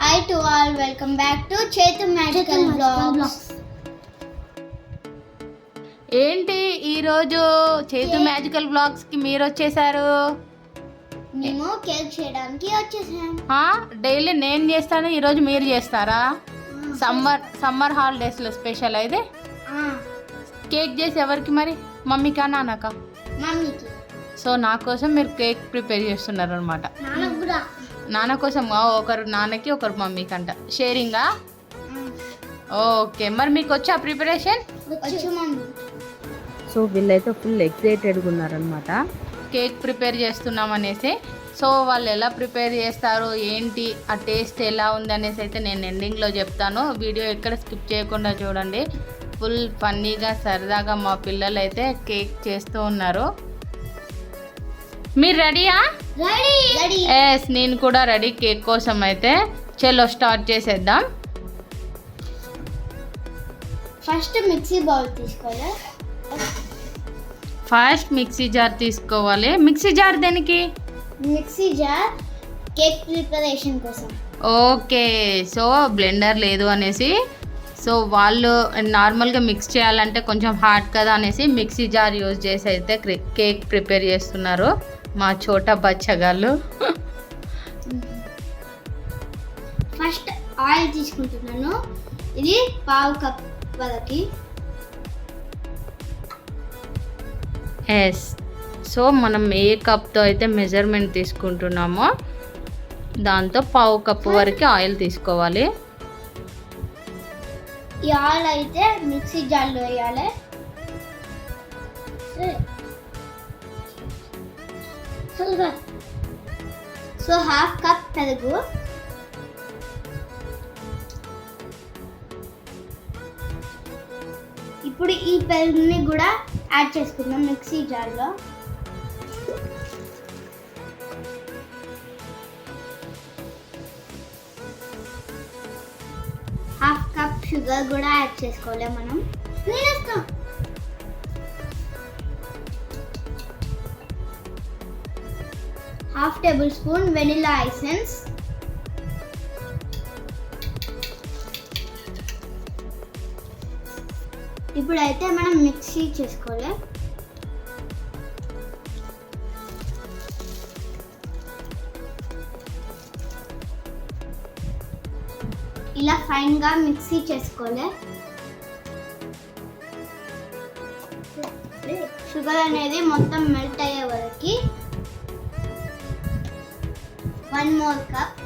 Hi to all welcome back to Chethu magical blogs ఏంటి ఈరోజు చేతు మ్యాజికల్ బ్లాగ్స్కి మీరు వచ్చేసారు? మేము కేక్ చేయడానికి వచ్చేసాం. ఆ, డైలీ నేను చేస్తాను ఈరోజు మీరు చేస్తారా? సమ్మర్ సమ్మర్ హాలిడేస్లో స్పెషల్ అయితే? ఆ, కేక్ చేసి ఎవరికి మరి? మమ్మీకా నాన్నకా? మమ్మీకి. సో నా కోసం మీరు కేక్ ప్రిపేర్ చేస్తున్నారు అనమాట నాన్నకు కూడా. నాన్న కోసం ఒకరు నాన్నకి ఒకరు మమ్మీకి అంట షేరింగా? ఓకే మరి మీకు వచ్చా ప్రిపరేషన్? సో వీళ్ళైతే ఫుల్ ఎక్సైటెడ్గా ఉన్నారనమాట కేక్ ప్రిపేర్ చేస్తున్నాం అనేసి. సో వాళ్ళు ఎలా ప్రిపేర్ చేస్తారు ఏంటి ఆ టేస్ట్ ఎలా ఉంది అనేసి అయితే నేను ఎండింగ్లో చెప్తాను. వీడియో ఎక్కడ స్కిప్ చేయకుండా చూడండి. ఫుల్ ఫన్నీగా సరదాగా మా పిల్లలు అయితే కేక్ చేస్తూ ఉన్నారు. మీరు రెడీయా? రెడీ. రెడీ. ఎస్ నేను కూడా రెడీ కేక్ కోసం అయితే చలో స్టార్ట్ చేసేద్దాం. ఫస్ట్ మిక్సీ బౌల్ తీసుకోవాలి? ఫస్ట్ మిక్సీ జార్ తీసుకోవాలి. మిక్సీ జార్ దేనికి? మిక్సీ జార్ కేక్ ప్రిపరేషన్ కోసం. ఓకే సో బ్లెండర్ లేదు అనేసి సో వాళ్ళు నార్మల్గా మిక్స్ చేయాలంటే కొంచెం హార్డ్ కదా అనేసి మిక్సీ జార్ యూజ్ చేసి అయితే క్రి- కేక్ ప్రిపేర్ చేస్తున్నారు. మా చోట బచ్చగాళ్ళు. ఫస్ట్ ఆయిల్ తీసుకుంటున్నాను. ఇది పావు కప్ వరకు. ఎస్ సో మనం ఏ కప్తో అయితే మెజర్మెంట్ తీసుకుంటున్నామో దాంతో పావు కప్పు వరకు ఆయిల్ తీసుకోవాలి. ఈ ఆయిల్ అయితే మిక్సీ జార్లో వేయాలి. సో హాఫ్ కప్ పెరుగు. ఇప్పుడు ఈ పెరుగుని కూడా యాడ్ చేసుకుందాం మిక్సీ జార్లో. హాఫ్ కప్ షుగర్ కూడా యాడ్ చేసుకోవాలి మనం. నేనేస్తాం. Half tablespoon vanilla essence ఇప్పుడైతే మనం మిక్సీ చేసుకోవాలి. ఇలా ఫైన్గా మిక్సీ చేసుకోవాలి. షుగర్ అనేది మొత్తం మెల్ట్ అయ్యే వరకు one more cup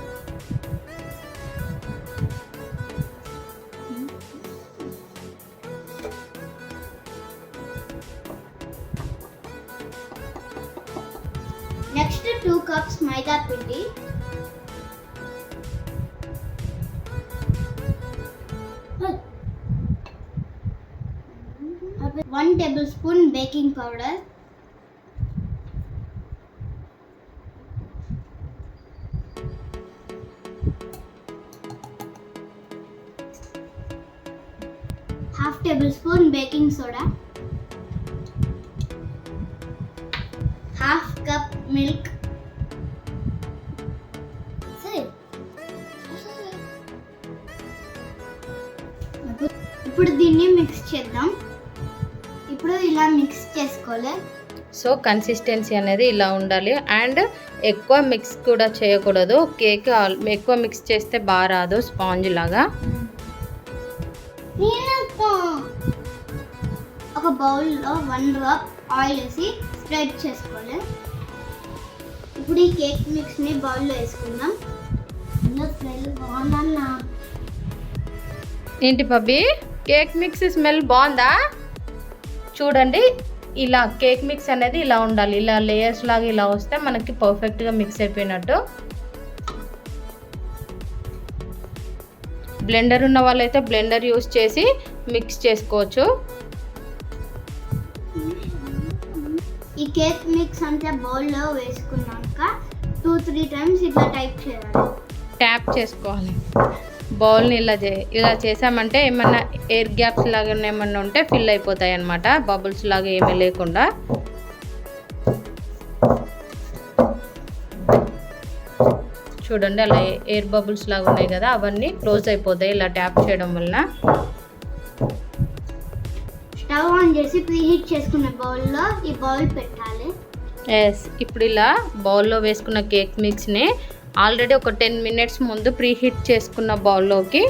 next two cups maida పిండి. One tablespoon baking half tablespoon baking soda half cup milk ఇప్పుడు దీన్ని మిక్స్ చేద్దాం. ఇప్పుడు ఇలా మిక్స్ చేసుకోవాలి. సో కన్సిస్టెన్సీ అనేది ఇలా ఉండాలి. అండ్ ఎక్కువ మిక్స్ కూడా చేయకూడదు. కేక్ ఎక్కువ మిక్స్ చేస్తే బాగా రాదు. స్పాంజ్ లాగా. ఒక బౌల్లో వన్ డ్రాప్ ఆయిల్ వేసి స్ప్రెడ్ చేసుకోవాలి ఇప్పుడు ఈ కేక్ మిక్స్ని బౌల్లో వేసుకుందాం. స్మెల్ బాగుందన్నా. ఏంటి పబ్బి? కేక్ మిక్స్ స్మెల్ బాగుందా? చూడండి ఇలా కేక్ మిక్స్ అనేది ఇలా ఉండాలి. ఇలా లేయర్స్ లాగా ఇలా వస్తే మనకి పర్ఫెక్ట్గా మిక్స్ అయిపోయినట్టు. బ్లెండర్ ఉన్న వాళ్ళైతే బ్లెండర్ యూస్ చేసి మిక్స్ చేసుకోవచ్చు. ఈ కేక్ మిక్స్ అంతా బౌల్లో వేసుకున్నాక టూ త్రీ టైమ్స్ ఇట్లా టైప్ చేయాలి. ట్యాప్ చేసుకోవాలి. బౌల్ని ఇలా చే ఇలా చేసామంటే ఏమన్నా ఎయిర్ గ్యాప్స్ లాగా ఏమన్నా ఉంటే ఫిల్ అయిపోతాయి అన్నమాట బబుల్స్ లాగా ఏమీ లేకుండా. చూడండి అలా ఎయిర్ బబుల్స్ లాగా ఉన్నాయి కదా అవన్నీ క్లోజ్ అయిపోతాయి ఇలా ట్యాప్ చేయడం వలన. స్టవ్ ఆన్ చేసి ప్రీహీట్ చేసుకున్న బౌల్లో ఈ బౌల్ పెట్టాలి. ఎస్ ఇప్పుడు ఇలా బౌల్లో వేసుకున్న కేక్ మిక్స్ని ఆల్రెడీ ఒక టెన్ మినిట్స్ ముందు ప్రీ హీట్ చేసుకున్న బౌల్లోకి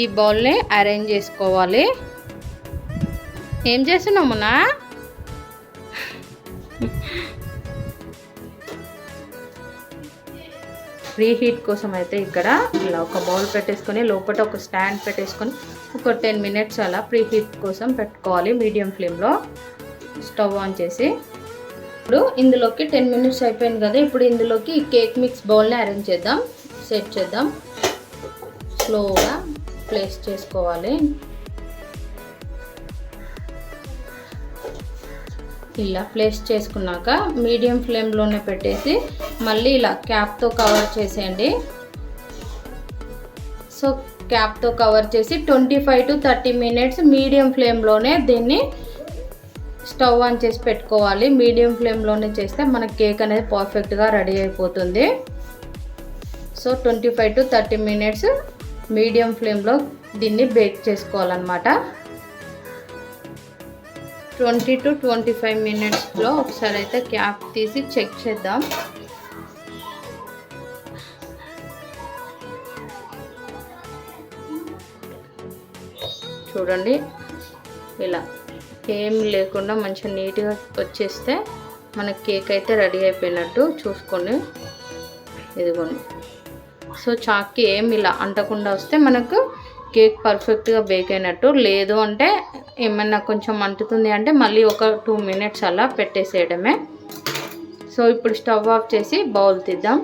ఈ బౌల్ని అరేంజ్ చేసుకోవాలి. ఏం చేస్తున్నావు ప్రీ హీట్ కోసం అయితే ఇక్కడ ఇలా ఒక బౌల్ పెట్టేసుకొని లోపల ఒక స్టాండ్ పెట్టేసుకొని ఒక టెన్ మినిట్స్ అలా ప్రీ హీట్ కోసం పెట్టుకోవాలి మీడియం ఫ్లేమ్లో. స్టవ్ ఆన్ చేసి. ఇప్పుడు ఇందులోకి టెన్ మినిట్స్ అయిపోయింది కదా ఇప్పుడు ఇందులోకి కేక్ మిక్స్ బౌల్ని అరేంజ్ చేద్దాం సెట్ చేద్దాం. స్లోగా ప్లేస్ చేసుకోవాలి. ఇలా ప్లేస్ చేసుకున్నాక మీడియం ఫ్లేమ్లోనే పెట్టేసి మళ్ళీ ఇలా క్యాప్తో కవర్ చేసేయండి. సో క్యాప్తో కవర్ చేసి twenty five to thirty minutes medium ఫ్లేమ్లోనే దీన్ని స్టవ్ ఆన్ చేసి పెట్టుకోవాలి. మీడియం ఫ్లేమ్లోనే చేస్తే మన కేక్ అనేది పర్ఫెక్ట్గా రెడీ అయిపోతుంది. So twenty five to thirty minutes medium ఫ్లేమ్లో దీన్ని బేక్ చేసుకోవాలన్నమాట. ట్వంటీ టు ట్వంటీ ఫైవ్ మినిట్స్లో ఒకసారి అయితే క్యాప్ తీసి చెక్ చేద్దాం. చూడండి ఇలా ఏం లేకుండా మంచిగా నీట్గా వచ్చేస్తే మన కేక్ అయితే రెడీ అయిపోయినట్టు చూసుకోండి. ఇదిగోండి. సో చాక్కి ఏం ఇలా అంటకుండా వస్తే మనకు కేక్ పర్ఫెక్ట్గా బేక్ అయినట్టు. లేదు అంటే ఏమన్నా కొంచెం అంటుతుంది అంటే మళ్ళీ ఒక టూ మినిట్స్ అలా పెట్టేసేయడమే. సో ఇప్పుడు స్టవ్ ఆఫ్ చేసి బౌల్ తీద్దాం.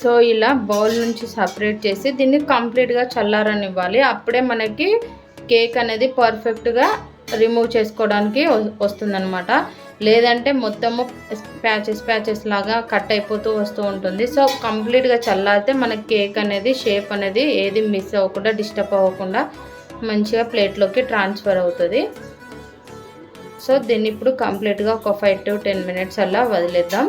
సో ఇలా బౌల్ నుంచి సపరేట్ చేసి దీన్ని కంప్లీట్గా చల్లారనివ్వాలి. అప్పుడే మనకి కేక్ అనేది పర్ఫెక్ట్గా రిమూవ్ చేసుకోవడానికి వస్తుందన్నమాట. లేదంటే మొత్తము ప్యాచెస్ ప్యాచెస్ లాగా కట్ అయిపోతూ వస్తూ ఉంటుంది. సో కంప్లీట్గా చల్లారితే మన కేక్ అనేది షేప్ అనేది ఏది మిస్ అవ్వకుండా డిస్టర్బ్ అవ్వకుండా మంచిగా ప్లేట్లోకి ట్రాన్స్ఫర్ అవుతుంది. సో దీన్ని ఇప్పుడు కంప్లీట్గా ఒక ఫైవ్ టు టెన్ మినిట్స్ అలా వదిలేద్దాం.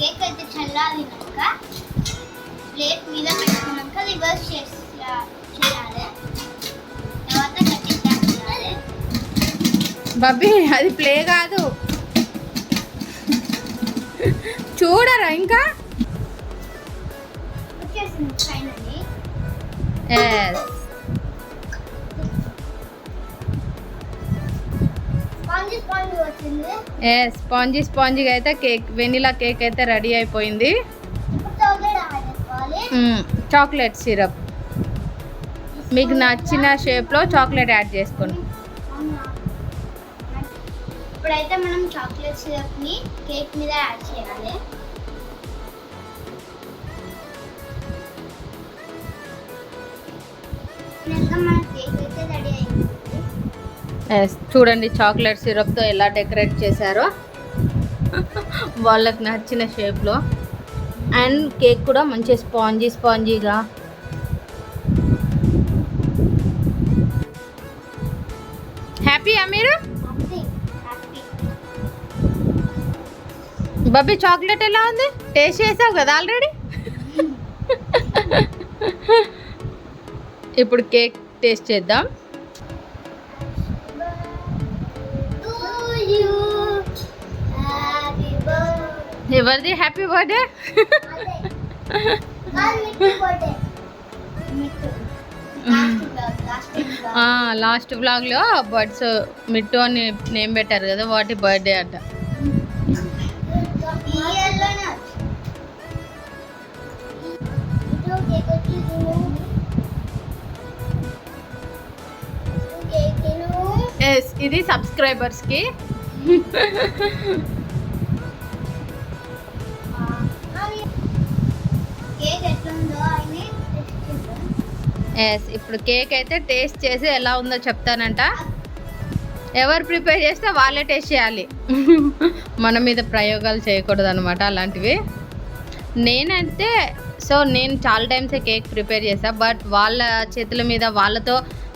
కేక్ అయితే చల్లారినాక ప్లేట్ మీద పెట్టుకున్నాక రివర్స్ చేసి చేయాలి. తర్వాత బబ్బీ అది ప్లే కాదు. చూడరా ఇంకా? వచ్చేసింది ఫైనల్లీ ఎస్ స్పాంజీ స్పాంజీ స్పాంజీగా అయితే కేక్ వెనిలా కేక్ అయితే రెడీ అయిపోయింది. Chocolate syrup. మీకు నచ్చిన షేప్లో చాక్లెట్ యాడ్ చేసుకోండి. ఇప్పుడైతే మనం చాక్లెట్ సిరప్ని కేక్ మీద యాడ్ చేయాలి. ఇంకా మన కేక్ అయితే రెడీ అయింది. చూడండి చాక్లెట్ సిరప్తో ఎలా డెకరేట్ చేశారో. వాళ్ళకి నచ్చిన షేప్లో అండ్ కేక్ కూడా మంచి స్పాంజీ స్పాంజీగా హ్యాపీయా మీరు బబ్బీ చాక్లెట్ ఎలా ఉంది? టేస్ట్ చేసావు కదా ఆల్రెడీ ఇప్పుడు కేక్ టేస్ట్ చేద్దాం. ఎవరిది? హ్యాపీ బర్త్డే లాస్ట్ బ్లాగ్లో బర్డ్స్ మిట్టు అని నేమ్ పెట్టారు కదా వాటి బర్త్డే అంట. ఎస్ ఇది సబ్స్క్రైబర్స్కి ఇప్పుడు కేక్ అయితే టేస్ట్ చేసి ఎలా ఉందో చెప్తానంట. ఎవరు ప్రిపేర్ చేస్తే వాళ్ళే టేస్ట్ చేయాలి. మన మీద ప్రయోగాలు చేయకూడదు అనమాట అలాంటివి. నేనైతే సో నేను చాలా టైమ్సే కేక్ ప్రిపేర్ చేసా బట్ వాళ్ళ చేతుల మీద వాళ్ళతో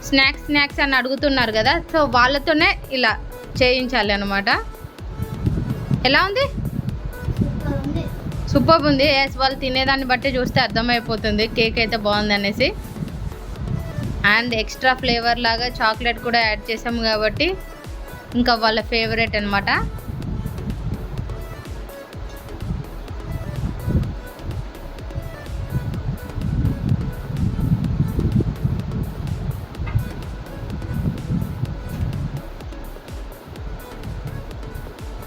స్నాక్స్ స్నాక్స్ అని అడుగుతున్నారు కదా సో వాళ్ళతోనే ఇలా చేయించాలి అనమాట ఎలా ఉంది? సూపర్ ఉంది. ఎస్ వాళ్ళు తినేదాన్ని బట్టి చూస్తే అర్థమైపోతుంది కేక్ అయితే బాగుంది అనేసి అండ్ ఎక్స్ట్రా ఫ్లేవర్ లాగా చాక్లెట్ కూడా యాడ్ చేసాము కాబట్టి ఇంకా వాళ్ళ ఫేవరెట్ అనమాట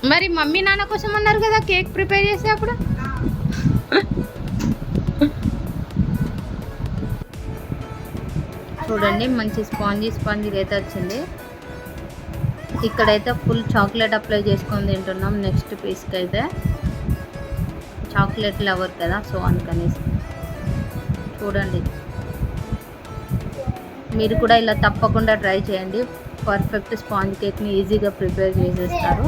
మరి మమ్మీ నాన్న కోసం అన్నారు కదా కేక్ ప్రిపేర్ చేసే అప్పుడు చూడండి మంచి స్పాంజీ స్పాంజీ అయితే వచ్చింది. ఇక్కడైతే ఫుల్ చాక్లెట్ అప్లై చేసుకొని తింటున్నాం నెక్స్ట్ పీస్కి అయితే. చాక్లెట్ లవర్ కదా సో అందుకనేసి. చూడండి. మీరు కూడా ఇలా తప్పకుండా ట్రై చేయండి. పర్ఫెక్ట్ స్పాంజ్ కేక్ని ఈజీగా ప్రిపేర్ చేసేస్తారు.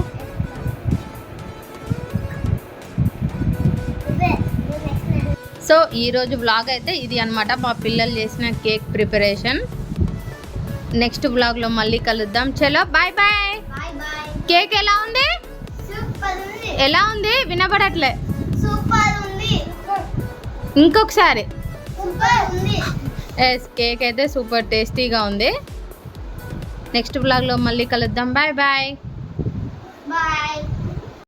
సో ఈరోజు బ్లాగ్ అయితే ఇది అన్నమాట. మా పిల్లలు చేసిన కేక్ ప్రిపరేషన్. నెక్స్ట్ బ్లాగ్లో మళ్ళీ కలుద్దాం. చలో బాయ్ బాయ్ కేక్ ఎలా ఉంది? ఎలా ఉంది? ఉంది. ఇంకొకసారి. ఎస్ కేక్ అయితే సూపర్ టేస్టీగా ఉంది. నెక్స్ట్ బ్లాగ్లో మళ్ళీ కలుద్దాం. Bye bye bye